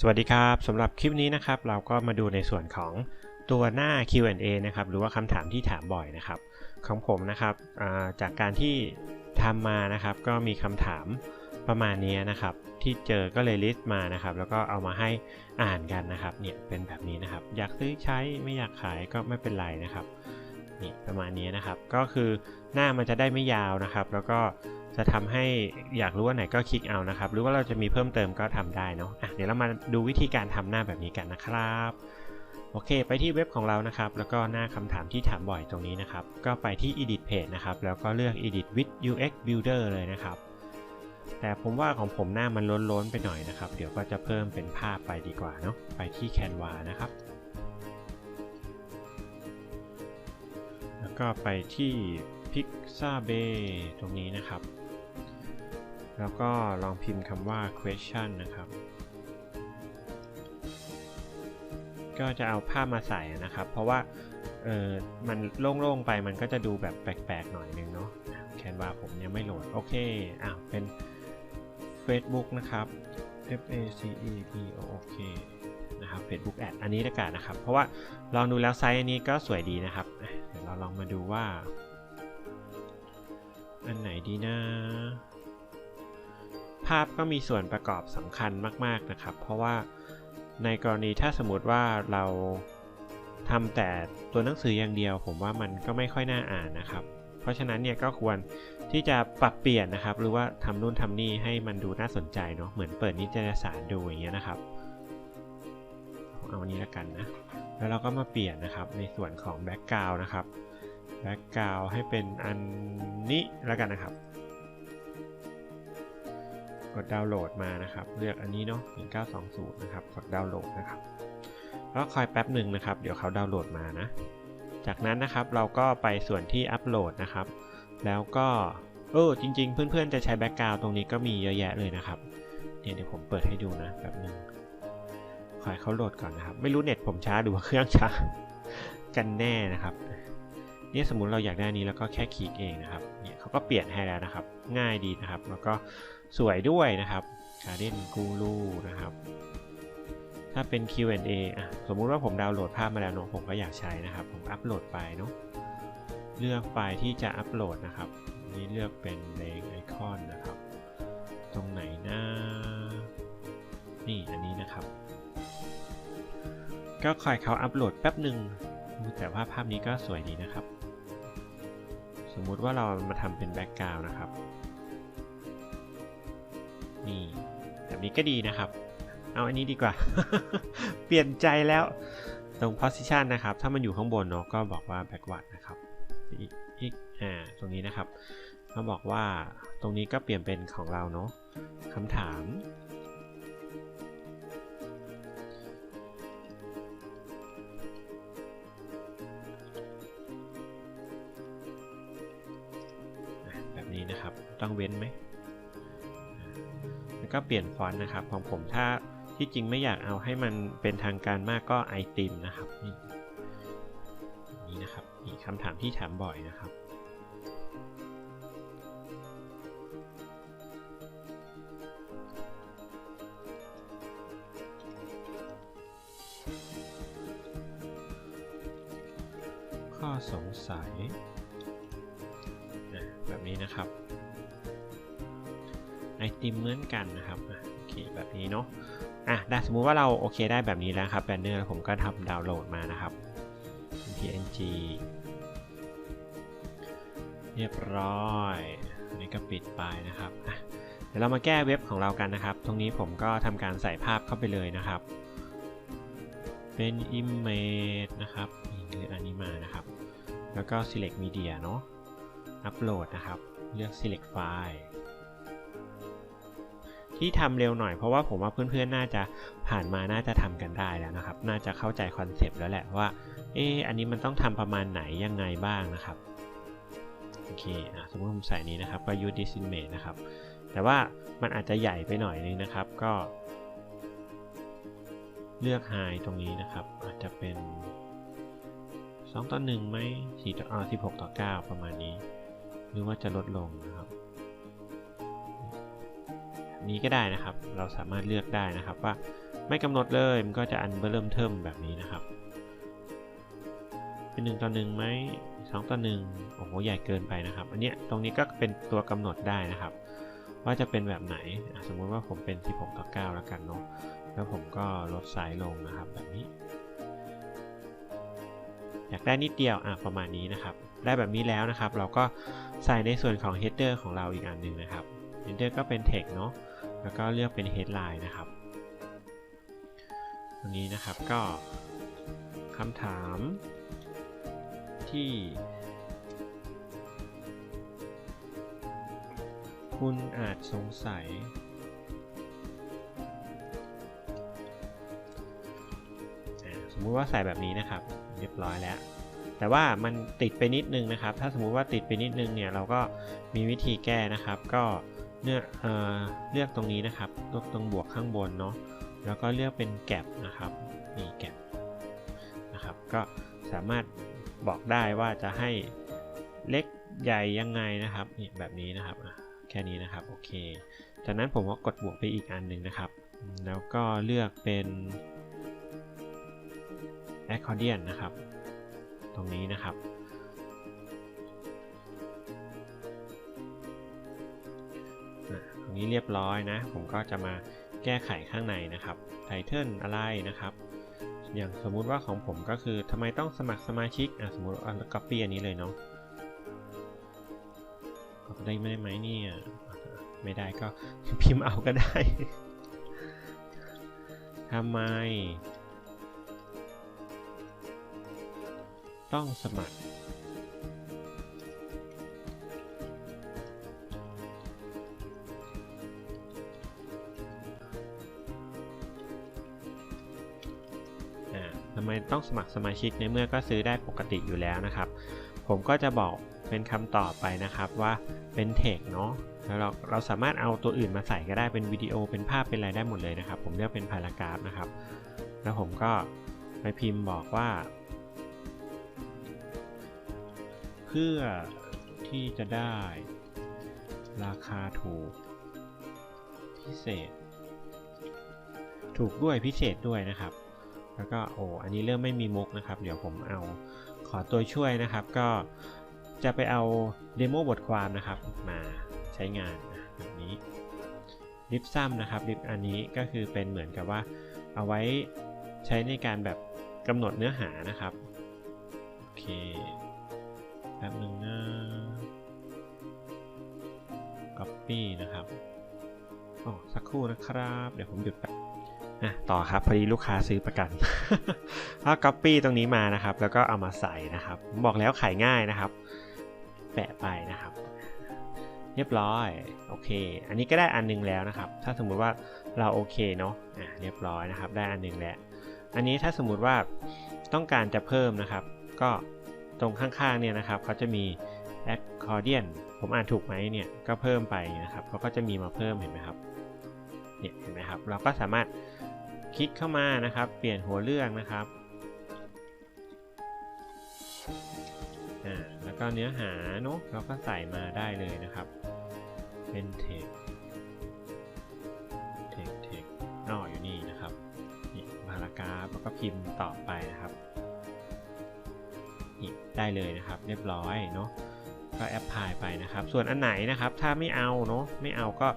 สวัสดีครับสำหรับคลิปนี้นะครับ เราก็มาดูในส่วนของตัวหน้า Q&A นะครับหรือว่าคำถามที่ถามบ่อยนะครับ ของผมนะครับจากการที่ทำมานะครับ ก็มีคำถามประมาณนี้นะครับ ที่เจอก็เลยลิสต์มานะครับ แล้วก็เอามาให้อ่านกันนะครับเนี่ยเป็นแบบนี้นะครับ อยากซื้อใช้ไม่อยากขายก็ไม่เป็นไรนะครับ นี่ประมาณนี้นะครับ ก็คือหน้ามันจะได้ไม่ยาวนะครับ แล้วก็จะทำให้อยากรู้ว่าไหนก็คลิกเอานะครับ หรือว่าเราจะมีเพิ่มเติมก็ทำได้เนาะะเดี๋ยวเรามาดูวิธีการทำหน้าแบบนี้กันนะครับ โอเค ไปที่เว็บของเรานะครับ แล้วก็หน้าคำถามที่ถามบ่อยตรงนี้นะครับ ก็ไปที่ edit page นะครับ แล้วก็เลือก edit with UX builder เลยนะครับ แต่ผมว่าของผมหน้ามันล้นๆไปหน่อยนะครับ เดี๋ยวก็จะเพิ่มเป็นภาพไปดีกว่าเนาะ ไปที่ Canva นะครับ ก็ไปที่ Pixabay ตรงนี้นะครับ แล้วก็ลองพิมพ์คำว่า question นะครับ ก็จะเอาภาพมาใส่นะครับ เพราะว่าเออมันโล่งๆไปมันก็จะดูแบบแปลกๆหน่อยนึงเนาะแคนวาผมยังไม่โหลด โอเคอะเป็น Facebook นะครับ F A C E B O O K นะครับ Facebook Ad อันนี้ละกันนะครับ เพราะว่าลองดูแล้วไซส์อันนี้ก็สวยดีนะครับเดี๋ยวเราลองมาดูว่า อันไหนดีนะ ภาพก็มีส่วนประกอบสำคัญมาก ๆนะครับ เพราะว่าในกรณีถ้าสมมติว่าเราทำแต่ตัวหนังสืออย่างเดียว ผมว่ามันก็ไม่ค่อยน่าอ่านนะครับ เพราะฉะนั้นเนี่ยก็ควรที่จะปรับเปลี่ยนนะครับ หรือว่าทำนู่นทำนี่ให้มันดูน่าสนใจเนาะเหมือนเปิดนิตยสารดูอย่างเงี้ยนะครับ เอาอันนี้ละกันนะ แล้วเราก็มาเปลี่ยนนะครับในส่วนของแบ็กกราวน์นะครับแบ็กกราวให้เป็นอันนี้แล้วกันนะครับ กดดาวน์โหลดมานะครับ เลือกอันนี้เนาะ1920 นะครับ กดดาวน์โหลดนะครับ แล้วคอยแป๊บหนึ่งนะครับ เดี๋ยวเขาดาวน์โหลดมานะ จากนั้นนะครับเราก็ไปส่วนที่อัปโหลดนะครับ แล้วก็เออจริง ๆ เพื่อนๆจะใช้แบ็กกราวตรงนี้ก็มีเยอะแยะเลยนะครับเนี่ยเดี๋ยวผมเปิดให้ดูนะแป๊บหนึ่ง คอยเขาโหลดก่อนนะครับ ไม่รู้เน็ตผมช้าหรือว่าเครื่องช้ากันแน่นะครับนี่สมมุติเราอยากได้นี้แล้วก็แค่คลิกเองนะครับ เนี่ยเขาก็เปลี่ยนให้แล้วนะครับ ง่ายดีนะครับ แล้วก็สวยด้วยนะครับ Garden Guru นะครับ ถ้าเป็น Q&A อะสมมุติว่าผมดาวน์โหลดภาพมาแล้วเนาะผมก็อยากใช้นะครับ ผมอัปโหลดไปเนาะเลือกไฟล์ที่จะอัปโหลดนะครับ นี่เลือกเป็นเลงไอคอนนะครับ ตรงไหนนะนี่อันนี้นะครับ ก็คอยเขาอัปโหลดแป๊บหนึ่งแต่ว่าภาพนี้ก็สวยดีนะครับ สมมุติว่าเรามาทำเป็นแบ็กกราวน์นะครับ นี่แบบนี้ก็ดีนะครับ เอาอันนี้ดีกว่า เปลี่ยนใจแล้วตรง position นะครับ ถ้ามันอยู่ข้างบนเนาะก็บอกว่า backward นะครับอีกอีกอ่าตรงนี้นะครับเขาบอกว่าตรงนี้ก็เปลี่ยนเป็นของเราเนาะคำถาม ต้องเว้นไหมแล้วก็เปลี่ยนฟอนต์นะครับของผมถ้าที่จริงไม่อยากเอาให้มันเป็นทางการมากก็ไอติมนะครับนี่นี่นะครับมีคำถามที่ถามบ่อยนะครับข้อสงสัยแบบนี้นะครับ อติมเหมือนกันนะครับโอเคแบบนี้เนาะอะได้สมมุติว่าเราโอเคได้แบบนี้แล้วครับแบนเนอร์ผมก็ทำดาวน์โหลดมานะครับ png เรียบร้อยอันนี้ก็ปิดไปนะครับเดี๋ยวเรามาแก้เว็บของเรากันนะครับ ตรงนี้ผมก็ทำการใส่ภาพเข้าไปเลยนะครับ เป็น image นะครับเลือกอันนี้มานะครับ แล้วก็ select media เนาะอัปโหลดนะครับ เลือก select file ที่ทำเร็วหน่อยเพราะว่าผมว่าเพื่อนๆน่าจะผ่านมาน่าจะทำกันได้แล้วนะครับ น่าจะเข้าใจคอนเซปต์แล้วแหละว่าเอออันนี้มันต้องทำประมาณไหนยังไงบ้างนะครับโอเคอสมมติผมใส่นี้นะครับก็ use this image นะครับ แต่ว่ามันอาจจะใหญ่ไปหน่อยนึงนะครับ ก็ เลือก high ตรงนี้นะครับ อาจจะเป็น 2 ต่อ1ไหม4ต่อ16 ต่อ 9 ประมาณนี้ หรือว่าจะลดลงนะครับ นี้ก็ได้นะครับ เราสามารถเลือกได้นะครับว่าไม่กำหนดเลยมันก็จะอันเริ่มเทิมแบบนี้นะครับ เป็นหนึ่งต่อหนึ่งไหมสองต่อหนึ่งโอ้โหใหญ่เกินไปนะครับ อันเนี้ยตรงนี้ก็เป็นตัวกำหนดได้นะครับ ว่าจะเป็นแบบไหนสมมุติว่าผมเป็น 16 ต่อ 9 แล้วกันเนาะแล้วผมก็ลดสายลงนะครับแบบนี้ อยากได้นิดเดียวอะประมาณนี้นะครับ ได้แบบนี้แล้วนะครับ เราก็ใส่ในส่วนของ header ของเราอีกอันหนึ่งนะครับ header ก็เป็น text เนาะแล้วก็เลือกเป็น headline นะครับตรงนี้นะครับก็คำถามที่ คุณอาจสงสัย สมมุติว่าใส่แบบนี้นะครับ เรียบร้อยแล้ว แต่ว่ามันติดไปนิดนึงนะครับ ถ้าสมมุติว่าติดไปนิดนึงเนี่ย เราก็มีวิธีแก้นะครับ ก็ เลือกเเลือกตรงนี้นะครับลือกตรงบวกข้างบนเนาะแล้วก็เลือกเป็นแกลบนะครับนี่แกลบนะครับก็สามารถบอกได้ว่าจะให้เล็กใหญ่ยังไงนะครับนี่แบบนี้นะครับแค่นี้นะครับโอเค จากนั้นผมก็กดบวกไปอีกอันหนึ่งนะครับ แล้วก็เลือกเป็น accordion นะครับ ตรงนี้นะครับี้เรียบร้อยนะ ผมก็จะมาแก้ไขข้างในนะครับไทเทลอะไรนะครับ อย่างสมมุติว่าของผมก็คือทำไมต้องสมัครสมาชิกอะสมมติเอา copy อันนี้เลยเนาะได้ไม่ได้ไหมเนี่ยไม่ได้ก็พิมพ์เอาก็ได้ทำไม ต้องสมัคร ไมต้องสมัครสมาชิกในเมื่อก็ซื้อได้ปกติอยู่แล้วนะครับ ผมก็จะบอกเป็นคำตอบไปนะครับว่าเป็นเทคเนาะแล้วเราเราสามารถเอาตัวอื่นมาใส่ก็ได้เป็นวิดีโอเป็นภาพเป็นอะไรได้หมดเลยนะครับ ผมเลือกเป็นพารากราฟนะครับ แล้วผมก็ไปพิมพ์บอกว่า เพื่อที่จะได้ราคาถูกพิเศษ ถูกด้วยพิเศษด้วยนะครับ แล้วก็โอ้อันนี้เริ่มไม่มีมุกนะครับ เดี๋ยวผมเอาขอตัวช่วยนะครับ ก็จะไปเอาเดโมบทความนะครับมาใช้งานแบบนี้ลิปซัมนะครับลิปอันนี้ก็คือเป็นเหมือนกับว่าเอาไว้ใช้ในการแบบกำหนดเนื้อหานะครับ โอเคแป๊บนึงนะ copy นะครับอ๋อสักครู่นะครับ เดี๋ยวผมหยุดแป๊บ อะต่อครับพอดีลูกค้าซื้อประกันถ้า copy ตรงนี้มานะครับ แล้วก็เอามาใส่นะครับผมบอกแล้วขายง่ายนะครับ แปะไปนะครับ เรียบร้อยโอเค อันนี้ก็ได้อันนึงแล้วนะครับ ถ้าสมมุติว่าเราโอเคเนาะอะเรียบร้อยนะครับ ได้อันนึงแล้วอันนี้ถ้าสมมุติว่าต้องการจะเพิ่มนะครับ ก็ตรงข้างๆเนี่ยนะครับเขาจะมี accordion ผมอ่านถูกไหมเนี่ยก็เพิ่มไปนะครับเขาก็จะมีมาเพิ่มเห็นไหมครับ เนี่ยเห็นไหมครับ เราก็สามารถคลิกเข้ามานะครับ เปลี่ยนหัวเรื่องนะครับอ่าแล้วก็เนื้อหาเนาะเราก็ใส่มาได้เลยนะครับ เป็นเทคเทคเทคอ๋ออยู่นี่นะครับนี่พารากราฟแล้วก็พิมพ์ต่อไปนะครับนี่ได้เลยนะครับ เรียบร้อยเนาะก็แอปพลายไปนะครับ ส่วนอันไหนนะครับ ถ้าไม่เอาเนาะไม่เอาก็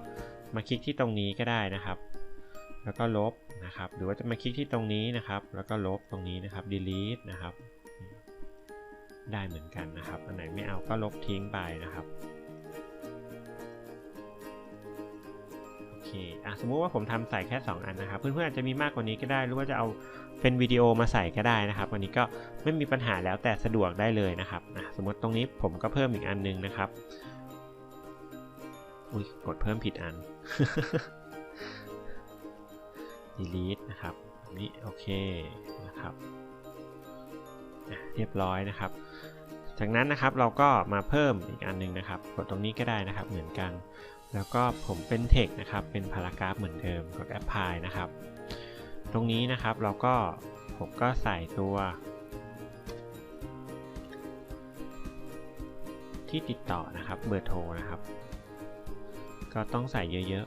มาคลิกที่ตรงนี้ก็ได้นะครับ แล้วก็ลบนะครับ หรือว่าจะมาคลิกที่ตรงนี้นะครับ แล้วก็ลบตรงนี้นะครับ delete นะครับ ได้เหมือนกันนะครับ อันไหนไม่เอาก็ลบทิ้งไปนะครับโอเคอะสมมุติว่าผมทำใส่แค่ 2 อันนะครับ เพื่อนๆอาจจะมีมากกว่านี้ก็ได้ หรือว่าจะเอาเป็นวิดีโอมาใส่ก็ได้นะครับวันนี้ก็ไม่มีปัญหาแล้วแต่สะดวกได้เลยนะครับอะสมมติตรงนี้ผมก็เพิ่มอีกอันนึงนะครับ อุ้ยกดเพิ่มผิดอัน delete นะครับนี่โอเคนะครับเรียบร้อยนะครับ จากนั้นนะครับเราก็มาเพิ่มอีกอันนึงนะครับ กดตรงนี้ก็ได้นะครับเหมือนกัน แล้วก็ผมเป็น text นะครับ เป็นพารากราฟเหมือนเดิม กด apply นะครับ ตรงนี้นะครับเราก็ผมก็ใส่ตัว ที่ติดต่อนะครับเบอร์โทรนะครับ ก็ต้องใส่เยอะ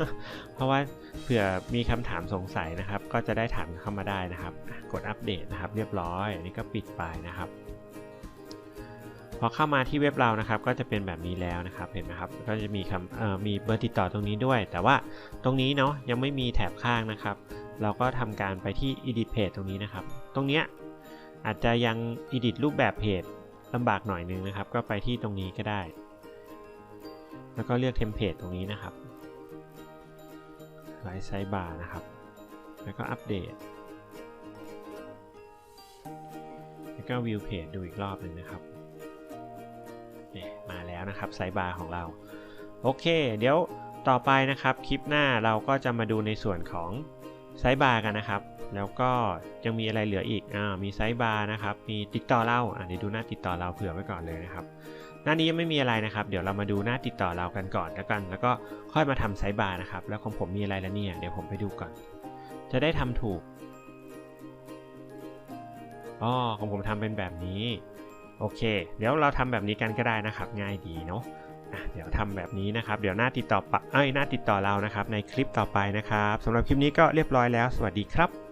ๆ เพราะว่าเผื่อมีคำถามสงสัยนะครับ ก็จะได้ถามเข้ามาได้นะครับ กดอัปเดตนะครับ เรียบร้อยอันนี้ก็ปิดไปนะครับพอเข้ามาที่เว็บเรานะครับ ก็จะเป็นแบบนี้แล้วนะครับเห็นไหมครับก็จะมีคำมีเบอร์ติดต่อตรงนี้ด้วย แต่ว่าตรงนี้เนาะยังไม่มีแถบข้างนะครับ เราก็ทำการไปที่ edit page ตรงนี้นะครับ ตรงเนี้ยอาจจะยัง edit รูปแบบเพจลำบากหน่อยนึงนะครับ ก็ไปที่ตรงนี้ก็ได้ แล้วก็เลือกเทมเพลตตรงนี้นะครับไลท์ไซบาร์นะครับ แล้วก็อัปเดต แล้วก็วิวเพจดูอีกรอบหนึ่งนะครับเนี่ยมาแล้วนะครับไซบาร์ของเรา โอเค เดี๋ยวต่อไปนะครับ คลิปหน้าเราก็จะมาดูในส่วนของไซบาร์กันนะครับ แล้วก็ยังมีอะไรเหลืออีกอ่ามีไซบาร์นะครับ มีติดต่อเราอ่าเดี๋ยวดูหน้าติดต่อเราเผื่อไว้ก่อนเลยนะครับ น้านี้ยังไม่มีอะไรนะครับ เดี๋ยวเรามาดูหน้าติดต่อเรากันก่อนแล้วกัน แล้วก็ค่อยมาทำไซบาร์นะครับ แล้วของผมมีอะไรแล้วเนี่ย เดี๋ยวผมไปดูก่อน จะได้ทำถูกอ๋อของผมทำเป็นแบบนี้ โอเค เดี๋ยวเราทำแบบนี้กันก็ได้นะครับ ง่ายดีเนาะะเดี๋ยวทำแบบนี้นะครับ เดี๋ยวหน้าติดต่อปะเอ้ยหน้าติดต่อเรานะครับ ในคลิปต่อไปนะครับสำหรับคลิปนี้ก็เรียบร้อยแล้ว สวัสดีครับ